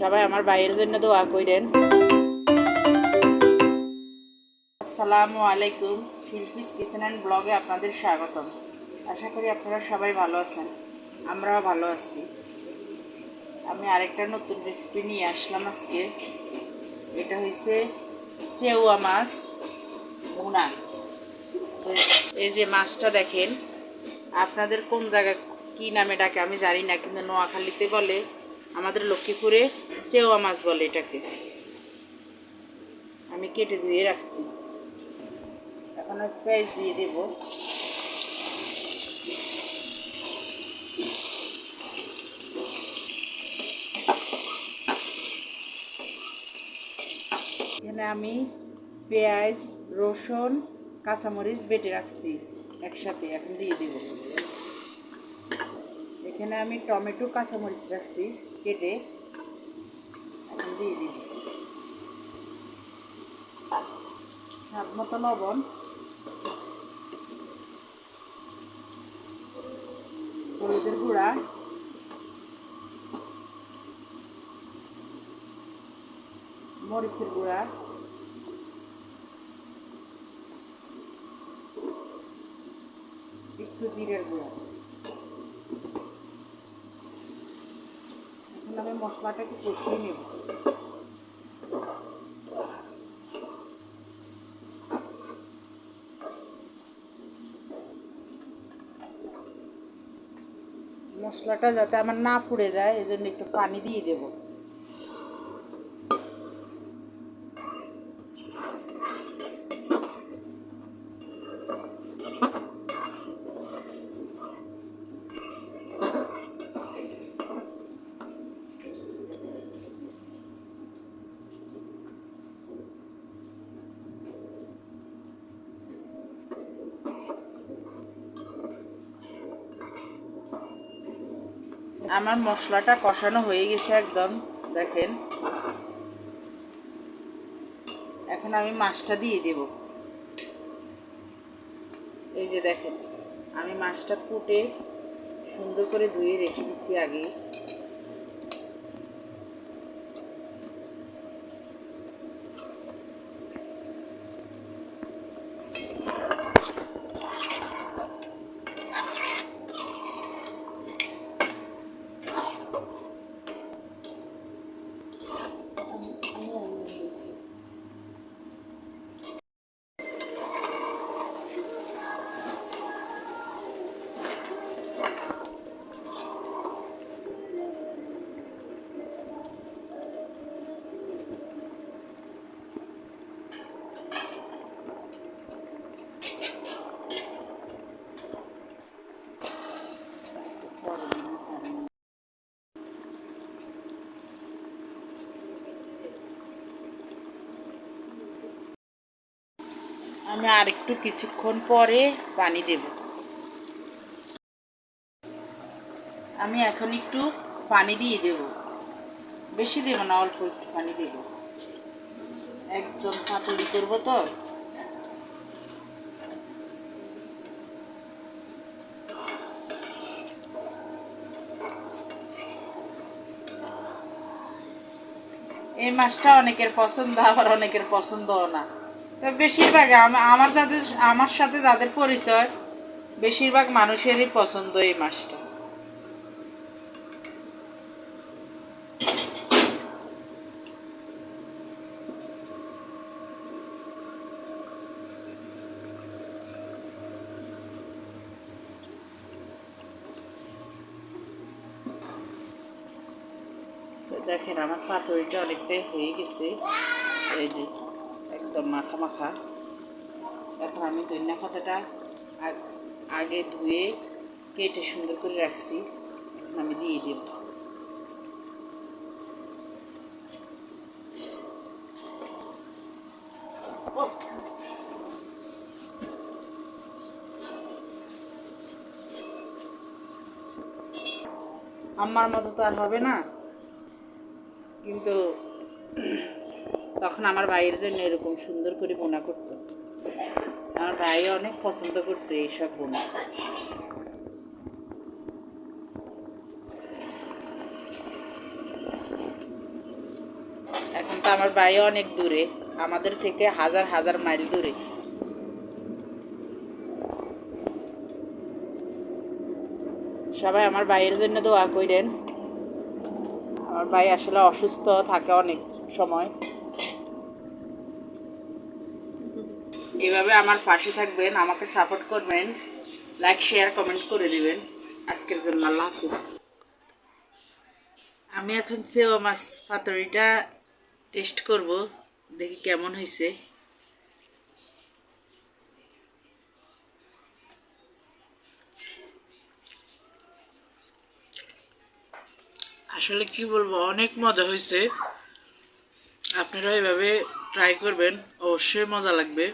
সবাই আমার ভাইয়ের জন্য দোয়া করেন আসসালামু আলাইকুম, শিল্পীস কিচেন অ্যান্ড ব্লগে আপনাদের স্বাগতম। আশা করি আপনারা সবাই ভালো আছেন, আমরাও ভালো আছি। আমি আরেকটা নতুন রেসিপি নিয়ে আসলাম আজকে। এটা হয়েছে চেউয়া মাছ ভুনা। এই যে মাছটা দেখেন, আপনাদের কোন জায়গায় কী নামে ডাকে আমি জানি না, কিন্তু নোয়াখালীতে বলে আমাদের লক্ষ্মীপুরে চেওয়া মাছ বলে এটাকে। আমি কেটে ধুয়ে রাখছি। এখন পেঁয়াজ দিয়ে দেব। এখানে আমি পেঁয়াজ, রসুন, কাঁচামরিচ বেটে রাখছি। একসাথে এখন দিয়ে দেব। এখানে আমি টমেটো, কাঁচামরিচ রাখছি, কেটে এখন দিয়ে দিব। স্বাদ মতো লবণ। হলুদের গুঁড়া। মরিচের গুঁড়া। একটু জিরের গুঁড়া। এখন মশলাটা মশলাটাকে কষিয়ে নেব। মশলাটা যাতে আমার না পুড়ে যায় এই একটু পানি দিয়ে দেবো। আমার মশলাটা কষানো হয়ে গেছে একদম, দেখেন। এখন আমি মাছটা দিয়ে দেব। এই যে দেখেন, আমি মাছটা কুটে সুন্দর করে ধুয়ে রেখে দিচ্ছি আগে। আমি আর একটু কিছুক্ষণ পরে পানি দেব। আমি এখন একটু পানি দিয়ে দেব। বেশি দেব না, অল্প একটু পানি দেব। একদম পাতুরি করব তো। এই মাছটা অনেকের পছন্দ, আবার অনেকের পছন্দও না। বেশিরভাগ আম- আমার যাদের, আমার সাথে যাদের পরিচয়, বেশিরভাগ মানুষেরই পছন্দ এই মাছটা। দেখেন, আমার পাতুরিটা অনেকটাই হয়ে গেছে। এই যে। একদম মাখা মাখা। এখন আমি ধনিয়া পাতাটা আগে ধুয়ে কেটে সুন্দর করে রাখছি। এখন আমি দিয়ে দেব। আমার মতো তো আর হবে না। কিন্তু তখন আমার ভাইয়ের জন্য এরকম সুন্দর করে বোনা করতো। আমার ভাই অনেক পছন্দ করতো এইসব বোনা। এখন তো আমার ভাই অনেক দূরে, আমাদের থেকে হাজার হাজার মাইল দূরে। সবাই আমার ভাইয়ের জন্য দোয়া করেন আমার ভাই আসলে অসুস্থ থাকে অনেক সময়। এভাবে আমার পাশে থাকবেন, আমাকে সাপোর্ট করবেন লাইক শেয়ার কমেন্ট করে দিবেন। আজকের জন্য আল্লাহ হাফিজ। আমি এখন সেও মাছ পাতুরিটা টেস্ট করব, দেখি কেমন হয়েছে আসলে কি বলব, অনেক মজা হয়েছে আপনারা এভাবে ট্রাই করবেন, অবশ্যই মজা লাগবে।